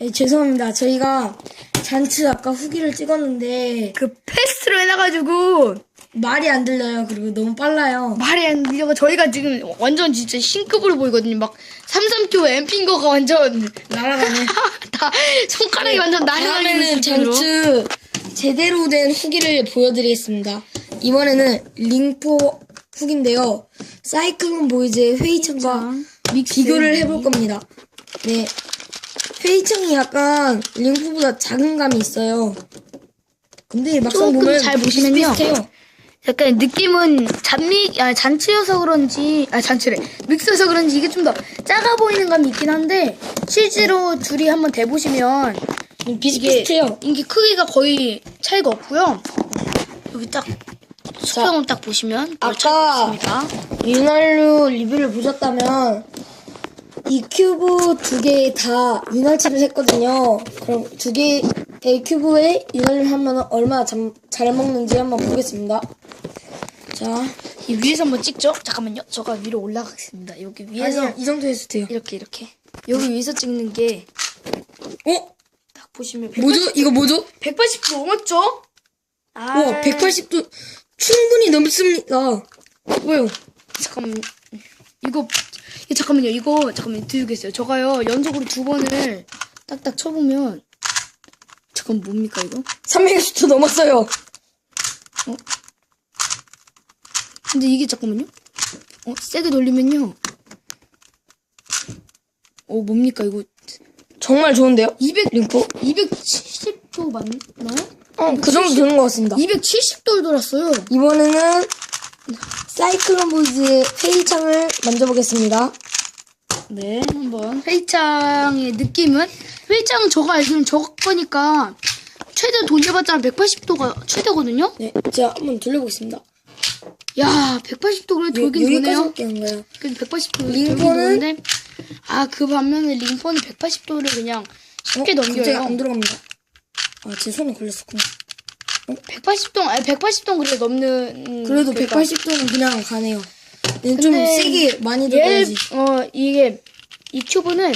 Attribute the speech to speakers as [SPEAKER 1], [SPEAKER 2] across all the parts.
[SPEAKER 1] 네, 죄송합니다. 저희가 잔츠 아까 후기를 찍었는데
[SPEAKER 2] 그 패스트로 해놔가지고
[SPEAKER 1] 말이 안 들려요. 그리고 너무 빨라요.
[SPEAKER 2] 말이 안 들려가 저희가 지금 완전 진짜 신급으로 보이거든요. 막 33교 엠핀 거가 완전
[SPEAKER 1] 날아가네.
[SPEAKER 2] 다 손가락이 완전
[SPEAKER 1] 다음에는
[SPEAKER 2] 수준으로.
[SPEAKER 1] 잔츠 제대로 된 후기를 보여드리겠습니다. 이번에는 링포 후기인데요. 사이클론 보이즈의 회의청과 비교를 해볼 겁니다. 네. 회의청이 약간 링포보다 작은 감이 있어요. 근데 막상
[SPEAKER 2] 조금
[SPEAKER 1] 보면
[SPEAKER 2] 잘 보시면요.
[SPEAKER 1] 비슷해요.
[SPEAKER 2] 약간 느낌은 잔미 아 잔치여서 그런지 아 잔치래 믹스여서 그런지 이게 좀 더 작아 보이는 감이 있긴 한데 실제로 둘이 한번 대보시면
[SPEAKER 1] 비슷비슷해요.
[SPEAKER 2] 이게 크기가 거의 차이가 없고요. 여기 딱 수평을 딱 보시면 별 차이가
[SPEAKER 1] 아까
[SPEAKER 2] 없습니다.
[SPEAKER 1] 윤활유 리뷰를 보셨다면 이 큐브 두 개 다 윤활치를 했거든요. 그럼 두 개의 큐브에 윤활유를 하면 얼마나 잠- 잘 먹는지 한번 보겠습니다. 자,
[SPEAKER 2] 이 위에서 한번 찍죠. 잠깐만요. 저가 위로 올라가겠습니다. 여기 위에서
[SPEAKER 1] 아니요, 이 정도 해도 돼요.
[SPEAKER 2] 이렇게 이렇게 여기 위에서 찍는 게딱
[SPEAKER 1] 어?
[SPEAKER 2] 보시면
[SPEAKER 1] 뭐죠? 이거 뭐죠?
[SPEAKER 2] 180도 넘었죠? 아,
[SPEAKER 1] 우와, 180도 충분히 넘습니다. 왜요?
[SPEAKER 2] 잠깐만 이거 이 잠깐만요 이거 잠깐만 들겠어요 저가요 연속으로 두 번을 딱딱 쳐보면 잠깐 뭡니까 이거
[SPEAKER 1] 360도 넘었어요.
[SPEAKER 2] 근데 이게 잠깐만요 어 세게 돌리면요 어 뭡니까 이거
[SPEAKER 1] 정말 좋은데요?
[SPEAKER 2] 200
[SPEAKER 1] 링포?
[SPEAKER 2] 270도 맞나요?
[SPEAKER 1] 어, 그 정도 되는 것 같습니다.
[SPEAKER 2] 270도를 돌았어요
[SPEAKER 1] 이번에는 사이클론 보이즈의 회의창을 만져보겠습니다.
[SPEAKER 2] 네 한번 회의창의 느낌은 회의창은 저가 알기로는 저 거니까 최대 돌려봤자 180도가 최대거든요
[SPEAKER 1] 네, 제가 한번 돌려보겠습니다.
[SPEAKER 2] 야, 180도 그래 돌긴
[SPEAKER 1] 거예요.
[SPEAKER 2] 그래도 180도
[SPEAKER 1] 링폰은?
[SPEAKER 2] 돌긴 도는데 아, 그 반면에 링폰은 180도를 그냥 쉽게
[SPEAKER 1] 어? 갑자기
[SPEAKER 2] 넘겨요.
[SPEAKER 1] 안 들어갑니다. 아, 제 손에 걸렸었구나.
[SPEAKER 2] 180도, 아니 180도 그래 넘는 음,
[SPEAKER 1] 그래도
[SPEAKER 2] 그러니까
[SPEAKER 1] 180도는 그냥 가네요. 네, 좀
[SPEAKER 2] 근데
[SPEAKER 1] 세게 많이
[SPEAKER 2] 얘,
[SPEAKER 1] 들어야지.
[SPEAKER 2] 어, 이게 이 큐브는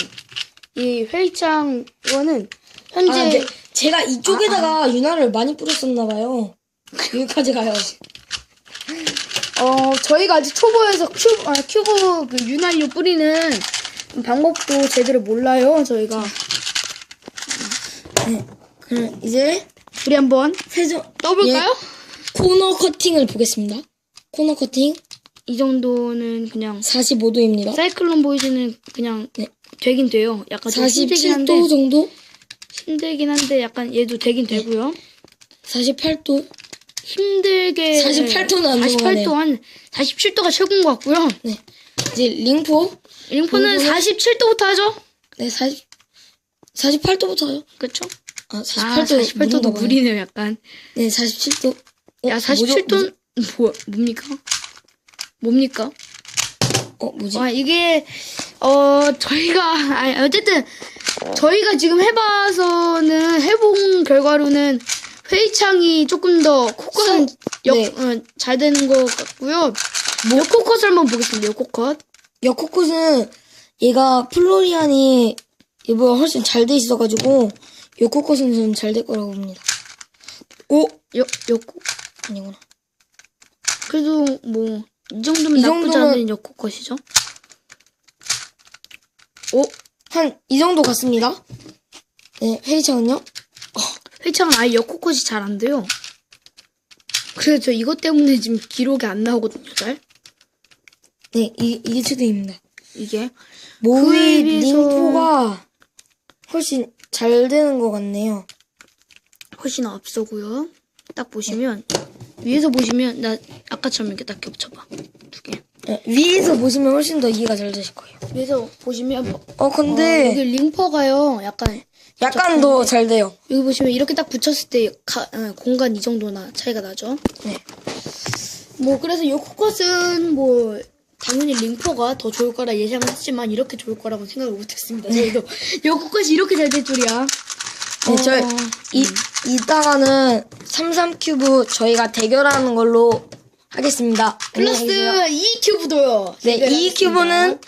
[SPEAKER 2] 이 회의창 이거는 현재
[SPEAKER 1] 아, 네. 제가 이쪽에다가 윤활을 많이 뿌렸었나봐요. 여기까지 가요.
[SPEAKER 2] 어, 저희가 아직 초보여서 큐브, 아, 큐브 그 윤활유 뿌리는 방법도 제대로 몰라요, 저희가.
[SPEAKER 1] 네. 그럼 이제
[SPEAKER 2] 우리 한번
[SPEAKER 1] 세조
[SPEAKER 2] 떠볼까요?
[SPEAKER 1] 예, 코너 커팅을 보겠습니다. 코너 커팅
[SPEAKER 2] 이 정도는 그냥
[SPEAKER 1] 45도입니다.
[SPEAKER 2] 사이클론 보이즈는 그냥
[SPEAKER 1] 네.
[SPEAKER 2] 되긴 돼요. 약간 좀 힘들긴 한데
[SPEAKER 1] 47도 정도?
[SPEAKER 2] 힘들긴 한데 약간 얘도 되긴 되고요.
[SPEAKER 1] 48도?
[SPEAKER 2] 힘들게
[SPEAKER 1] 48도는 안
[SPEAKER 2] 48도 한 47도가 최고인 것 같고요.
[SPEAKER 1] 네. 이제 링포?
[SPEAKER 2] 링포는
[SPEAKER 1] 링포는-
[SPEAKER 2] 47도부터 하죠.
[SPEAKER 1] 네, 40, 48도부터요.
[SPEAKER 2] 그렇죠?
[SPEAKER 1] 아,
[SPEAKER 2] 아
[SPEAKER 1] 48도.
[SPEAKER 2] 48도도 무리네요, 약간.
[SPEAKER 1] 네, 47도. 어,
[SPEAKER 2] 야
[SPEAKER 1] 뭐죠?
[SPEAKER 2] 47도 뭐 뭡니까? 뭡니까?
[SPEAKER 1] 어, 뭐지?
[SPEAKER 2] 와 이게 어 저희가 아니, 어쨌든 저희가 지금 해봐서는 해본 결과로는 회의창이 조금 더 코컷은
[SPEAKER 1] 수-
[SPEAKER 2] 역,
[SPEAKER 1] 네.
[SPEAKER 2] 어, 잘 되는 것 같고요. 역코컷을 한번 보겠습니다. 역코컷.
[SPEAKER 1] 여코콧은 얘가 플로리안이 얘보다 훨씬 잘 돼 있어가지고 여코콧은 좀잘될 거라고 봅니다.
[SPEAKER 2] 오역 역코
[SPEAKER 1] 아니구나.
[SPEAKER 2] 그래도 뭐 이 정도면
[SPEAKER 1] 이
[SPEAKER 2] 나쁘지
[SPEAKER 1] 정도면-
[SPEAKER 2] 않은 역코컷이죠. 오
[SPEAKER 1] 한 이 정도 같습니다. 네 회의창은요?
[SPEAKER 2] 회의창은 아예 역코컷이 잘 안 돼요. 그래서 저 이것 때문에 지금 기록이 안 나오거든요. 잘
[SPEAKER 1] 네 이, 이게 최대입니다.
[SPEAKER 2] 이게
[SPEAKER 1] 모의
[SPEAKER 2] 그에 비해서-
[SPEAKER 1] 링포가 훨씬 잘 되는 것 같네요.
[SPEAKER 2] 훨씬 앞서고요. 딱 보시면 위에서 보시면 나 아까처럼 이렇게 딱 겹쳐봐 두 개.
[SPEAKER 1] 네, 위에서 보시면 훨씬 더 이해가 잘 되실 거예요.
[SPEAKER 2] 위에서 보시면 뭐,
[SPEAKER 1] 어
[SPEAKER 2] 어,
[SPEAKER 1] 근데
[SPEAKER 2] 여기 링퍼가요. 약간
[SPEAKER 1] 약간 더 잘 돼요.
[SPEAKER 2] 여기 보시면 이렇게 딱 붙였을 때 가- 어, 공간 이 정도나 차이가 나죠.
[SPEAKER 1] 네.
[SPEAKER 2] 뭐 그래서 요 코컷은 뭐 당연히 링퍼가 더 좋을 거라 예상을 했지만 이렇게 좋을 거라고 생각을 못했습니다. 저희도 요 코컷이 이렇게 잘 될 줄이야.
[SPEAKER 1] 네, 저희
[SPEAKER 2] 어,
[SPEAKER 1] 이 이따가는 33큐브 저희가 대결하는 걸로 하겠습니다.
[SPEAKER 2] 플러스
[SPEAKER 1] 안녕히 계세요.
[SPEAKER 2] 이 큐브도요.
[SPEAKER 1] 네, 이 큐브는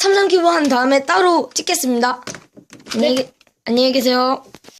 [SPEAKER 1] 33큐브 한 다음에 따로 찍겠습니다. 안녕히, 계- 안녕히 계세요.